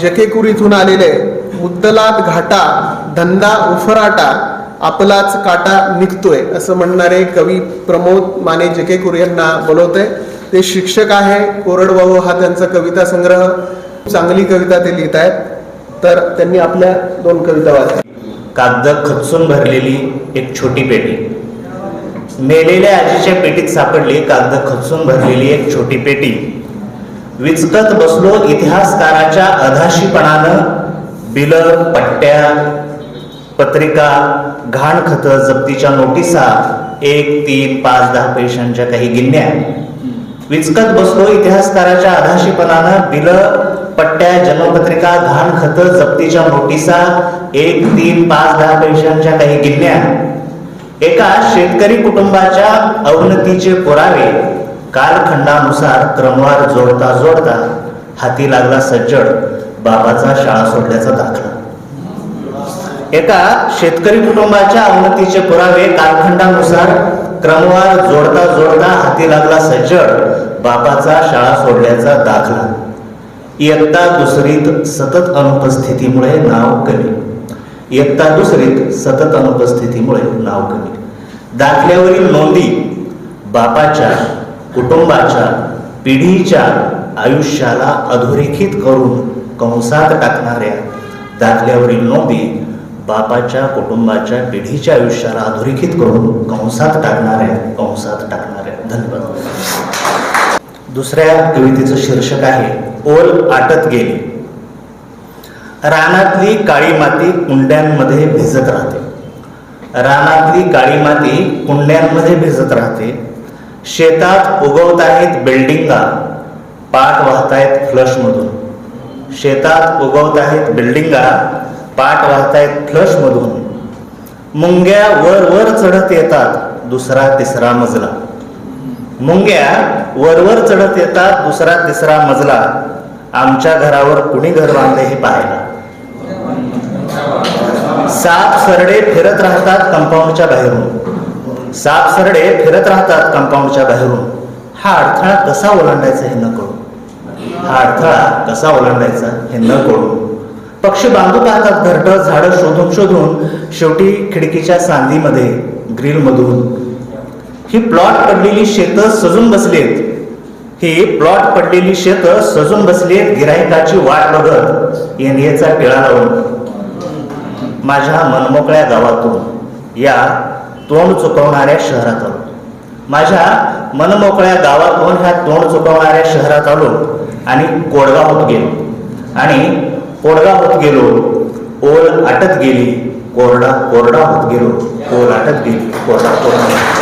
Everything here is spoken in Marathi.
जकेकुरीतून आलेले मुद्दलात घाटा धंदा उफराटा आपलाच काटा निघतोय असं म्हणणारे कवी प्रमोद माने जकेकूर यांना बोलवते ते शिक्षक आहे कोरडवाहू हा त्यांचा कविता संग्रह. चांगली कविता ते लिहित आहेत. तर त्यांनी आपल्या दोन कविता वाचल्या. कागद खचून भरलेली एक छोटी पेटी. मेलेल्या आजीच्या पेटीत सापडली कागद खचून भरलेली एक छोटी पेटी. विचकत बसलो इतिहासकाराच्या अधाशीपणानं बिल पट्ट्या पत्रिका घाण खत जप्तीच्या नोटिसा एक तीन पाच दहा पैशांच्या काही गिन्या विचकत बसलो इतिहासकाराच्या अधाशीपणानं बिल पट्ट्या जन्मपत्रिका घाण खत जप्तीच्या नोटिसा एक तीन पाच दहा पैशांच्या काही गिन्या एका शेतकरी कुटुंबाच्या अवनतीचे पुरावे. कालखंडानुसार क्रमवार जोडता जोडता हाती लागला सज्जड बाबाचा शाळा सोडल्याचा दाखला. एका शेतकरी कुटुंबाच्या अवनतीचे पुरावे कालखंडानुसार क्रमवार जोडता जोडता हाती लागला सज्जड बाबाचा शाळा सोडल्याचा दाखला. इयत्ता दुसरीत सतत अनुपस्थितीमुळे नाव कमी. इयत्ता दुसरीत सतत अनुपस्थितीमुळे नाव कमी. दाखल्यावरील नोंदी बापाच्या कुटुंबाच्या पिढीच्या आयुष्याला अधोरेखित करून कंसात टाकणाऱ्या दाखल्यावरील नोंदी बापाच्या कुटुंबाच्या पिढीच्या आयुष्याला अधोरेखित करून कंसात टाकणाऱ्या कंसात टाकणाऱ्या. धन्यवाद. दुसऱ्या कवितेचं शीर्षक आहे ओल आटत गेली. रानातली काळी माती कुंड्यांमध्ये भिजत राहते. रानातली काळी माती कुंड्यांमध्ये भिजत राहते. शेतात उगवत आहेत बिल्डिंगा पाठ वाहतायत फ्लशमधून. शेतात उगवत आहेत बिल्डिंगा पाठ वाहतायत फ्लशमधून. मुंग्या वर वर चढत येतात दुसरा तिसरा मजला. मुंग्या वरवर चढत येतात दुसरा तिसरा मजला. आमच्या घरावर कुणी घर बांधले हे पाहायला? साप सरडे फिरत राहतात कंपाऊंडच्या बाहेरून. साप सरडे फिरत राहतात कंपाऊंडच्या बाहेरून. हा अडथळा कसा ओलांडायचा हे न कळू. हा अडथळा कसा ओलांडायचा हे न कळू. पक्षी बांधू पाहतात घरटं झाडं शोधून शोधून शेवटी खिडकीच्या सांदीमध्ये ग्रीलमधून. ही प्लॉट पडलेली शेतं सजून बसलेत ही प्लॉट पडलेली शेतं सजून बसलेत गिरायकाची वाट बघत येण्याचा टिळा लावून. माझ्या मनमोकळ्या गावातून या तोंड चुकवणाऱ्या शहरात आलो माझ्या मनमोकळ्या गावातून ह्या तोंड चुकवणाऱ्या शहरात आलो आणि कोडगाव होत गेलो. आणि कोडगाव होत गेलो ओल आटत गेली कोरडा कोरडा होत गेलो ओल आटत गेली कोरडा कोरडा